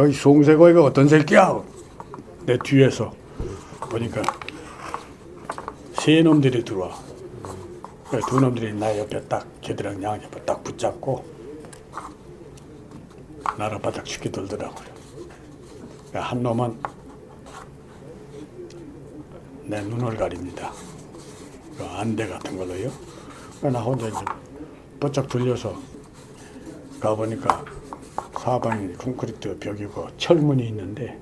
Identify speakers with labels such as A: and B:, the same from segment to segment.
A: 여기 송세고이가 어떤 새끼야? 내 뒤에서 보니까 세 놈들이 들어와. 그두 놈들이 나 옆에 딱 걔들이랑 양 옆에 딱 붙잡고 나를 바닥 쉽게 들더라고요. 그한 놈은 내 눈을 가립니다. 그 안대 같은 걸로요. 그나 혼자 이제 바짝 들려서 가보니까 사방이 콘크리트 벽이고 철문이 있는데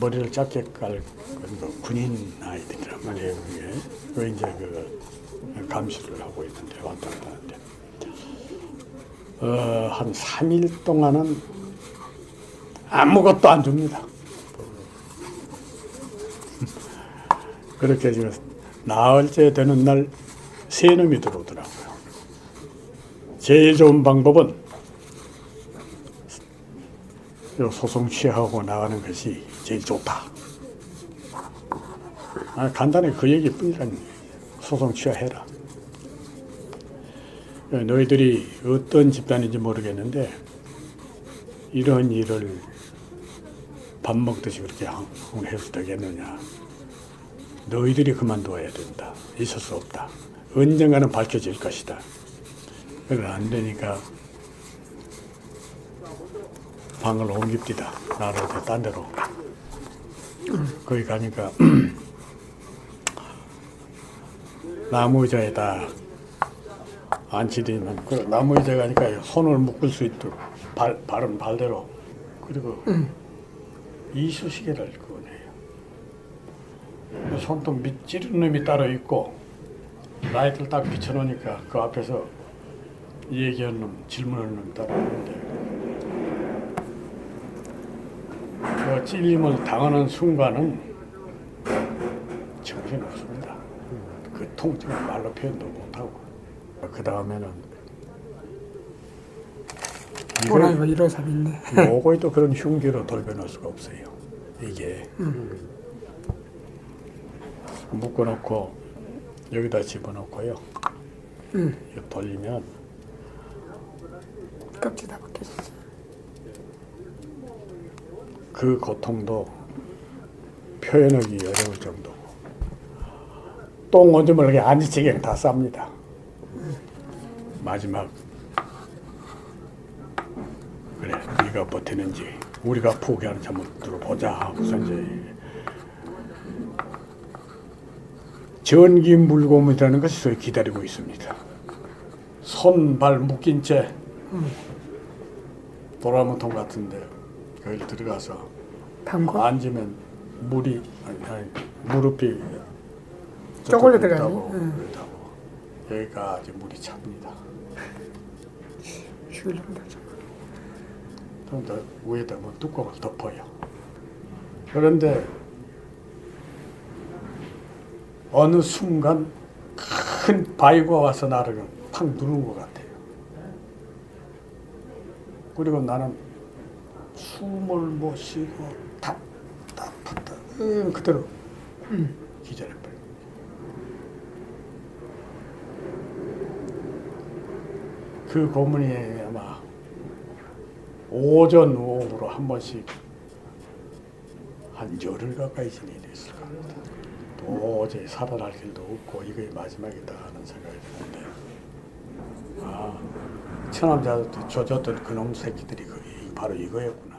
A: 머리를 짧게 깔그 군인 아이들이란 말이에요 그게. 그 이제 그 감시를 하고 있는데 왔다 갔다 하는데. 어 한 3일 동안은 아무것도 안 줍니다. 그렇게 지금 나흘째 되는 날세 놈이 들어오더라고요. 제일 좋은 방법은 요 소송 취하고 나가는 것이 제일 좋다. 아, 간단히 그 얘기뿐이라니 소송 취하해라. 너희들이 어떤 집단인지 모르겠는데 이런 일을 밥 먹듯이 그렇게 해서 되겠느냐. 너희들이 그만둬야 된다. 있을 수 없다. 언젠가는 밝혀질 것이다. 그래 안 되니까 방을 옮깁디다. 나를 어디 딴 데로. 거기 가니까 나무 의자에다 앉히더니만 그 나무 의자 가니까 손을 묶을 수 있도록 발, 발은 발대로 그리고 이쑤시개를 꺼내요. 손톱 밑 찌르는 놈이 따로 있고 라이트를 딱 비춰놓으니까 그 앞에서 얘기하는 놈, 질문하는 놈이 따로 있는데 그 찔림을 당하는 순간은 정신 없습니다. 그 통증을 말로 표현도 못하고 그 다음에는
B: 또라이가 이런 사람이 있네.
A: 요거에 또 그런 흉기로 돌려놓을 수가 없어요. 이게 묶어놓고 여기다 집어넣고요.
B: 응.
A: 이거 돌리면
B: 껍질 다 벗겨졌어.
A: 그 고통도 표현하기 어려울 정도고 똥 오줌을 안지치게 다 쌉니다. 마지막 그래 네가 버티는지 우리가 포기하는지 한번 들어보자 하고서 이제 전기 물고문이라는 것이 소위 기다리고 있습니다. 손발 묶인 채 도라무통 같은데 거기 들어가서
B: 담궈?
A: 앉으면 물이 아니, 아니 무릎이
B: 쪼글려?
A: 있다고
B: 응.
A: 그렇다고 여기까지 물이 찹니다.
B: 죽이려고
A: 그런데 위에다 뭐 뚜껑을 덮어요. 그런데 어느 순간 큰 바위가 와서 나를 팍 누른 것 같아요. 그리고 나는 숨을 못 쉬고 답답하다 응, 그대로 기절해 버려. 그 고문이 아마 오전 오후로 한 번씩 한 열흘 가까이 지내있을 겁니다. 도저히 살아날 길도 없고 이게 마지막이다 하는 생각이 드는데 아 천암자한테 조졌던 그놈 새끼들이 그- 바로 이거였구나.